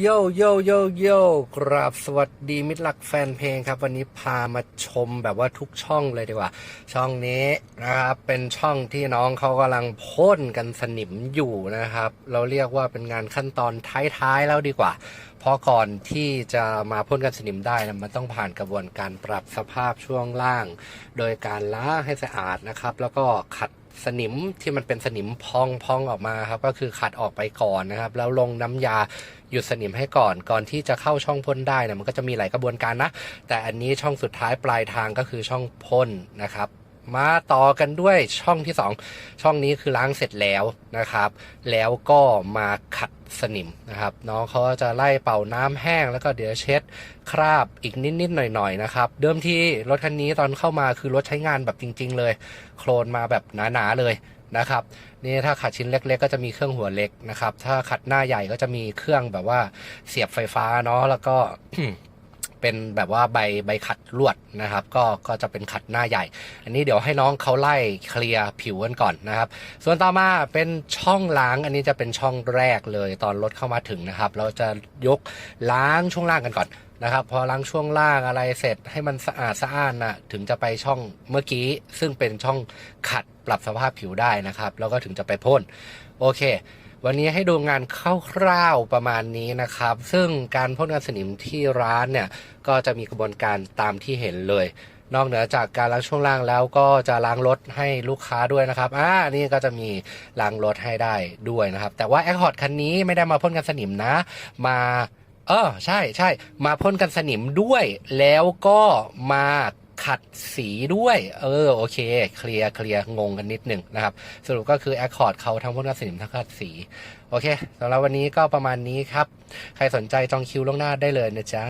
โยโยโยโยกราบสวัสดีมิตรลักแฟนเพลงครับ วันนี้พามาชมแบบว่าทุกช่องเลยดีกว่า ช่องนี้นะครับเป็นช่องที่น้องเขากำลังพ่นกันสนิมอยู่นะครับ เราเรียกว่าเป็นงานขั้นตอนท้ายๆแล้วดีกว่า เพราะก่อนที่จะมาพ่นกันสนิมได้นะมันต้องผ่านกระบวนการปรับสภาพช่วงล่าง โดยการล้างให้สะอาดนะครับ แล้วก็ขัดสนิมที่มันเป็นสนิมพองพองออกมาครับก็คือขัดออกไปก่อนนะครับ แล้วลงน้ำยาหยุดสนิมให้ก่อน ก่อนที่จะเข้าช่องพ่นได้นี่ยมันก็จะมีหลายกระบวนการนะ แต่อันนี้ช่องสุดท้ายปลายทางก็คือช่องพ่นนะครับ มาต่อกันด้วยช่องที่ 2 ช่องนี้คือล้างเสร็จแล้วนะครับ แล้วก็มาขัดสนิมนะครับ น้องเขาจะไล่เป่าน้ำแห้งแล้วก็เดี๋ยวเช็ดคราบอีกนิดๆหน่อยๆนะครับ เดิมทีรถคันนี้ตอนเข้ามาคือรถใช้งานแบบจริง ๆ เลย โคลนมาแบบหนาๆเลยนะครับนี่ถ้าขัดชิ้นเล็ก ๆ ก็จะมีเครื่องหัวเล็กนะครับ ถ้าขัดหน้าใหญ่ก็จะมีเครื่องแบบว่าเสียบไฟฟ้าเนาะแล้วก็ เป็นแบบว่าใบใบขัดลวดนะครับ ก็ก็จะเป็นขัดหน้าใหญ่ อันนี้เดี๋ยวให้น้องเขาไล่เคลียร์ผิวกันก่อนนะครับ ส่วนต่อมาเป็นช่องล้างอันนี้จะเป็นช่องแรกเลยตอนรถเข้ามาถึงนะครับ เราจะยกล้างช่วงล่างกันก่อน นะครับ พอล้างช่วงล่างอะไรเสร็จให้มันสะอาดสะอ้านนะถึงจะไปช่องเมื่อกี้ ซึ่งเป็นช่องขัดปรับสภาพผิวได้นะครับ แล้วก็ถึงจะไปพ่นโอเค วันนี้ให้ดูงานคร่าวๆประมาณนี้นะครับ ซึ่งการพ่นกันสนิมที่ร้านเนี่ยก็จะมีกระบวนการตามที่เห็นเลยนอกเหนือจากการล้างช่วงล่างแล้วก็จะล้างรถให้ลูกค้าด้วยนะครับ อ่า นี่ก็จะมีล้างรถให้ได้ด้วยนะครับ แต่ว่า a c c o r d คันนี้ไม่ได้มาพ่นกันสนิมนะ มา เออใช่ใช่มาพ่นกันสนิมด้วย แล้วก็มาขัดสีด้วย เออโอเค เคลียร์เคลียร์งงกันนิดหนึ่งนะครับ สรุปก็คือ Accord เขาทั้งพ่นกันสนิมทั้งขัดสี โอเคสำหรับวันนี้ก็ประมาณนี้ครับ ใครสนใจจองคิวล่วงหน้าได้เลยนะจ๊ะ